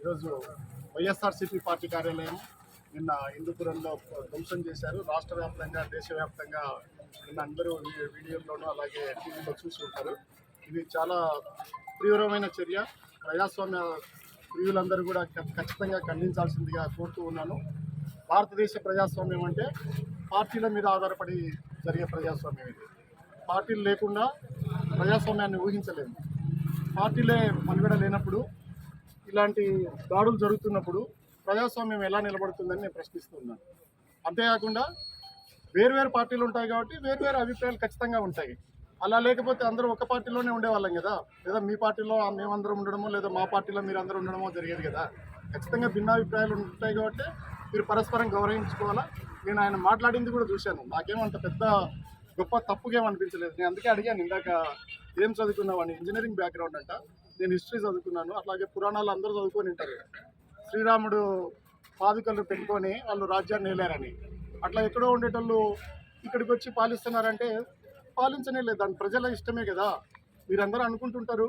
ఈరోజు వైఎస్ఆర్సీపీ పార్టీ కార్యాలయం నిన్న హిందూపురంలో ధ్వంసం చేశారు. రాష్ట్ర వ్యాప్తంగా దేశవ్యాప్తంగా నిన్న అందరూ వీ- వీడియోల్లోనూ అలాగే టీవీలో చూసుకుంటారు ఇది చాలా తీవ్రమైన చర్య. ప్రజాస్వామ్య ప్రియులందరూ కూడా ఖచ్చితంగా ఖండించాల్సిందిగా కోరుతూ ఉన్నాను. భారతదేశ ప్రజాస్వామ్యం అంటే పార్టీల మీద ఆధారపడి జరిగే ప్రజాస్వామ్యం ఇది. పార్టీలు లేకుండా ప్రజాస్వామ్యాన్ని ఊహించలేము. పార్టీలే మనుగడ లేనప్పుడు ఇలాంటి దాడులు జరుగుతున్నప్పుడు ప్రజాస్వామ్యం ఎలా నిలబడుతుందని నేను ప్రశ్నిస్తున్నాను. అంతేకాకుండా వేర్వేరు పార్టీలు ఉంటాయి కాబట్టి వేర్వేరు అభిప్రాయాలు ఖచ్చితంగా ఉంటాయి. అలా లేకపోతే అందరూ ఒక పార్టీలోనే ఉండేవాళ్ళం కదా. లేదా మీ పార్టీలో మేమందరం ఉండడమో లేదా మా పార్టీలో మీరు అందరూ ఉండడమో జరిగేది కదా. ఖచ్చితంగా భిన్నాభిప్రాయాలు ఉంటాయి కాబట్టి మీరు పరస్పరం గౌరవించుకోవాలా? నేను ఆయన మాట్లాడింది కూడా చూశాను. నాకేమంత పెద్ద గొప్ప తప్పుగా అనిపించలేదు. నేను అందుకే అడిగాను ఇందాక ఏం చదువుకున్నావని ఇంజనీరింగ్ బ్యాక్గ్రౌండ్ అంట. నేను హిస్టరీ చదువుకున్నాను. అట్లాగే పురాణాలు అందరూ చదువుకొని ఉంటారు. శ్రీరాముడు పాదుకలు పెట్టుకొని వాళ్ళు రాజ్యాన్ని వెళ్ళారని అట్లా ఎక్కడో ఉండేటోళ్ళు ఇక్కడికి వచ్చి పాలిస్తున్నారంటే పాలించనే లేదు. దాని ప్రజల ఇష్టమే కదా. మీరందరూ అనుకుంటుంటారు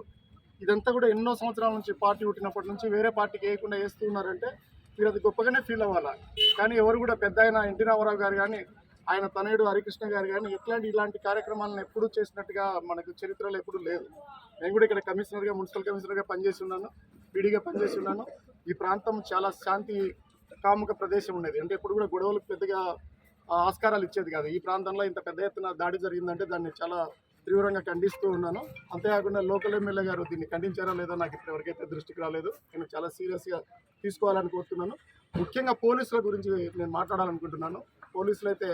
ఇదంతా కూడా ఎన్నో సంవత్సరాల నుంచి పార్టీ పుట్టినప్పటి నుంచి వేరే పార్టీకి వేయకుండా వేస్తూ ఉన్నారంటే మీరు అది గొప్పగానే ఫీల్ అవ్వాలా? కానీ ఎవరు కూడా పెద్ద ఆయన ఎన్టీ రామారావు గారు కానీ ఆయన తనయుడు హరికృష్ణ గారు కానీ ఎట్లాంటి ఇలాంటి కార్యక్రమాలను ఎప్పుడూ చేసినట్టుగా మనకు చరిత్రలో ఎప్పుడూ లేదు. నేను కూడా ఇక్కడ కమిషనర్గా మున్సిపల్ కమిషనర్గా పనిచేసి ఉన్నాను పీడీగా పనిచేసి ఉన్నాను. ఈ ప్రాంతం చాలా శాంతి కాముక ప్రదేశం ఉండేది. అంటే ఎప్పుడు కూడా గొడవలు పెద్దగా ఆస్కారాలు ఇచ్చేది కాదు. ఈ ప్రాంతంలో ఇంత పెద్ద ఎత్తున దాడి జరిగిందంటే దాన్ని చాలా తీవ్రంగా ఖండిస్తూ ఉన్నాను. అంతేకాకుండా లోకల్ ఎమ్మెల్యే గారు దీన్ని ఖండించారా లేదో నాకు ఇప్పటివరకైతే దృష్టికి రాలేదు. నేను చాలా సీరియస్గా తీసుకోవాలని కోరుతున్నాను. ముఖ్యంగా పోలీసుల గురించి నేను మాట్లాడాలనుకుంటున్నాను. పోలీసులు అయితే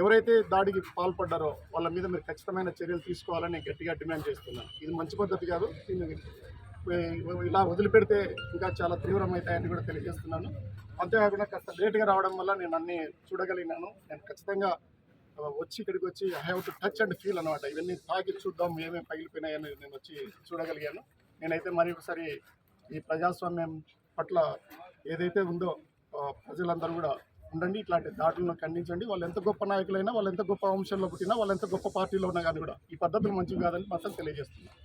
ఎవరైతే దాడికి పాల్పడ్డారో వాళ్ళ మీద మీరు ఖచ్చితమైన చర్యలు తీసుకోవాలని గట్టిగా డిమాండ్ చేస్తున్నాను. ఇది మంచి పద్ధతి కాదు. దీన్ని ఇలా వదిలిపెడితే ఇంకా చాలా తీవ్రమవుతాయని కూడా తెలియజేస్తున్నాను. అంతేకాకుండా కాస్త లేట్గా రావడం వల్ల నేను అన్ని చూడగలిగినాను. నేను ఖచ్చితంగా వచ్చి ఇక్కడికి వచ్చి I have to touch and feel అనమాట ఇవన్నీ తాగి చూద్దాం ఏమేమి పగిలిపోయినాయని నేను వచ్చి చూడగలిగాను. నేనైతే మరి ఒకసారి ఈ ప్రజాస్వామ్యం పట్ల ఏదైతే ఉందో ప్రజలందరూ కూడా ఉండండి. ఇట్లాంటి దాడులను ఖండించండి. వాళ్ళు ఎంత గొప్ప నాయకులైనా వాళ్ళు ఎంత గొప్ప వంశంలో పుట్టినా వాళ్ళు ఎంత గొప్ప పార్టీలో ఉన్నా కానీ కూడా ఈ పద్ధతులు మంచివి కాదని మాత్రం తెలియజేస్తున్నాను.